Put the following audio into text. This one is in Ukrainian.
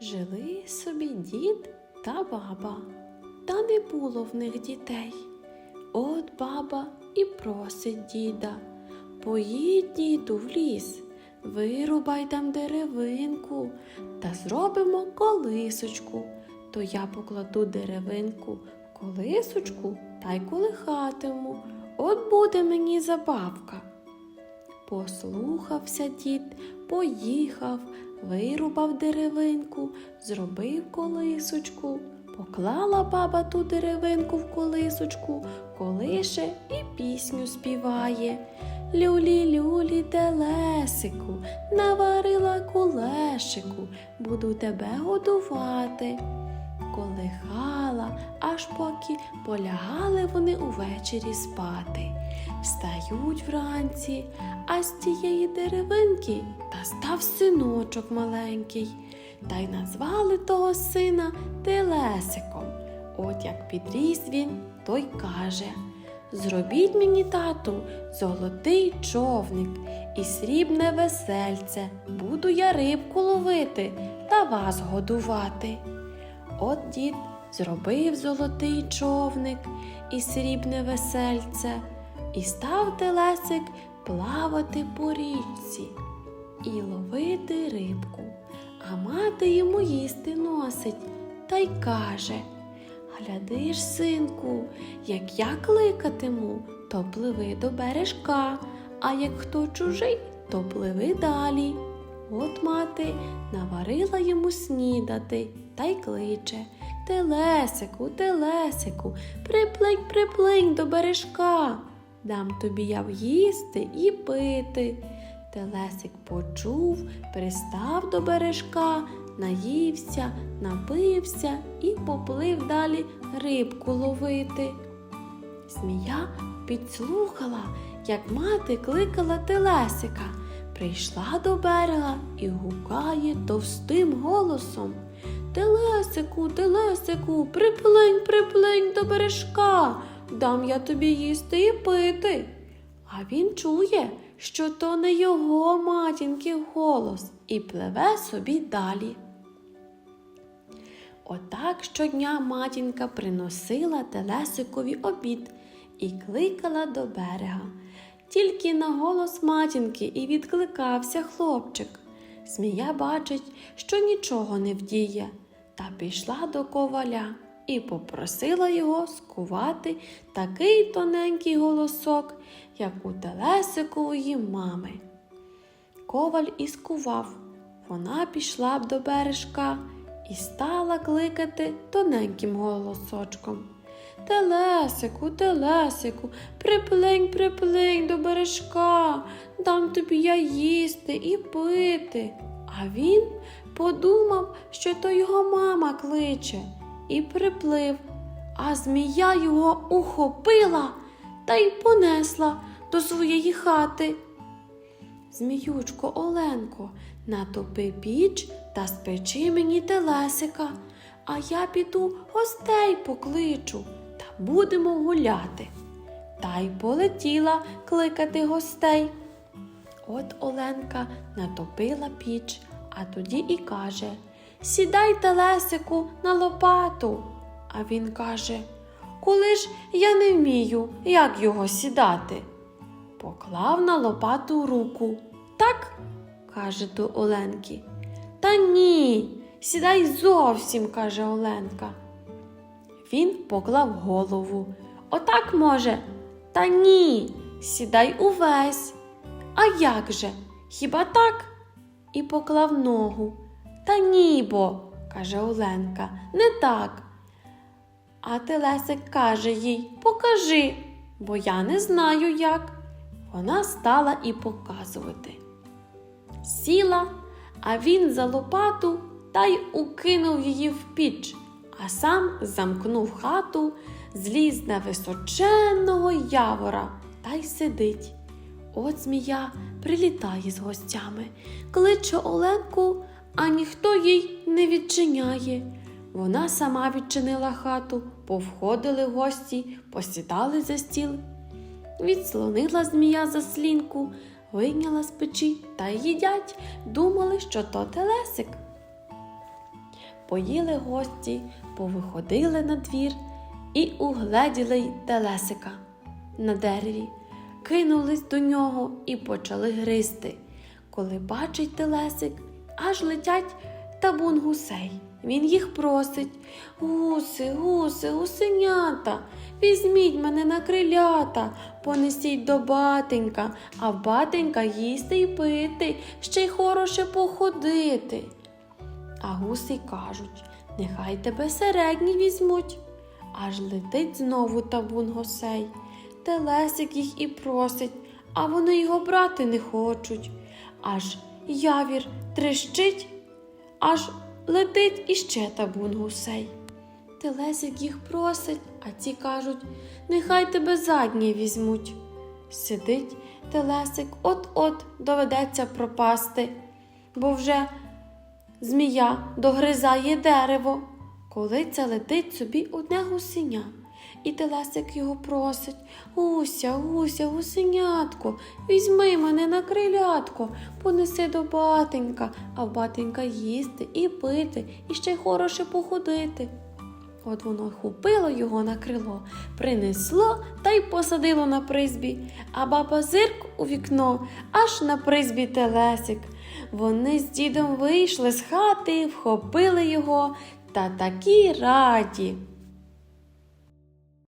Жили собі дід та баба, та не було в них дітей. От баба і просить діда, поїдь, діду, в ліс, вирубай там деревинку та зробимо колисочку. То я покладу деревинку колисочку та й колихатиму. От буде мені забавка. Послухався дід, поїхав, вирубав деревинку, зробив колисочку. Поклала баба ту деревинку в колисочку, колише і пісню співає. Люлі, люлі, телесику, наварила кулешику, буду тебе годувати. Колихала, аж поки полягали вони увечері спати. Встають вранці, а з тієї деревинки та став синочок маленький, та й назвали того сина Телесиком. От як підріс він, той каже Зробіть мені, тату, золотий човник і срібне весельце, буду я рибку ловити та вас годувати. От дід зробив золотий човник і срібне весельце, і став телесик плавати по річці і ловити рибку, а мати йому їсти носить та й каже Гляди ж, синку, як я кликатиму, то пливи до бережка, а як хто чужий, то пливи далі. От мати наварила йому снідати та й кличе Телесику, телесику, приплинь, приплинь до бережка. Дам тобі я в'їсти і пити. Телесик почув, пристав до бережка, наївся, напився і поплив далі рибку ловити. Змія підслухала, як мати кликала телесика, прийшла до берега і гукає товстим голосом. Телесику, телесику, приплинь, приплинь до бережка, дам я тобі їсти і пити. А він чує, що то не його матінки голос, і пливе собі далі. Отак щодня матінка приносила Телесикові обід і кликала до берега. Тільки на голос матінки і відкликався хлопчик. Змія бачить, що нічого не вдіє, та пішла до коваля і попросила його скувати такий тоненький голосок, як у Телесикової мами. Коваль і скував. Вона пішла б до бережка і стала кликати тоненьким голосочком. Телесику, телесику, приплинь, приплинь до бережка, дам тобі я їсти і пити. А він подумав, що то його мама кличе, і приплив, а змія його ухопила та й понесла до своєї хати. Зміючко Оленко, натопи піч та спечи мені телесика, а я піду гостей покличу та будемо гуляти. Та й полетіла кликати гостей. От Оленка натопила піч, а тоді і каже Сідай телесику на лопату. А він каже Коли ж я не вмію, як його сідати? Поклав на лопату руку. Так? каже до Оленки. Та ні, сідай зовсім, каже Оленка. Він поклав голову. Отак може. Та ні, сідай увесь. А як же? Хіба так? І поклав ногу. Та ні бо, каже Оленка, не так. А Телесик каже їй Покажи, бо я не знаю як. Вона стала і показувати. Сіла, а він за лопату та й укинув її в піч, а сам замкнув хату, зліз на височенного явора та й сидить. От змія прилітає з гостями, кличе Оленку, а ніхто їй не відчиняє. Вона сама відчинила хату, повходили гості, посідали за стіл. Відслонила змія заслінку, вийняла з печі та їдять, думали, що то телесик. Поїли гості, повиходили на двір і угледіли телесика на дереві, кинулись до нього і почали гризти. Коли бачить телесик, аж летять табун гусей. Він їх просить Гуси, гуси, гусенята, візьміть мене на крилята, понесіть до батенька, а батенька їсти й пити, ще й хороше походити. А гуси кажуть, нехай тебе середні візьмуть. Аж летить знову табун гусей. Телесик їх і просить, а вони його брати не хочуть. Аж явір трещить, аж летить іще табун гусей. Телесик їх просить, а ці кажуть, нехай тебе задні візьмуть. Сидить телесик, от-от доведеться пропасти, бо вже змія догризає дерево. Коли це летить собі одне гусеня, і телесик його просить Гуся, гуся, гусенятко, візьми мене на крилятко, понеси до батенька, а в батенька їсти і пити, і ще й хороше походити. От воно хопило його на крило, принесло та й посадило на призбі, а баба зирк у вікно, аж на призбі телесик. Вони з дідом вийшли з хати, вхопили його та такі раді.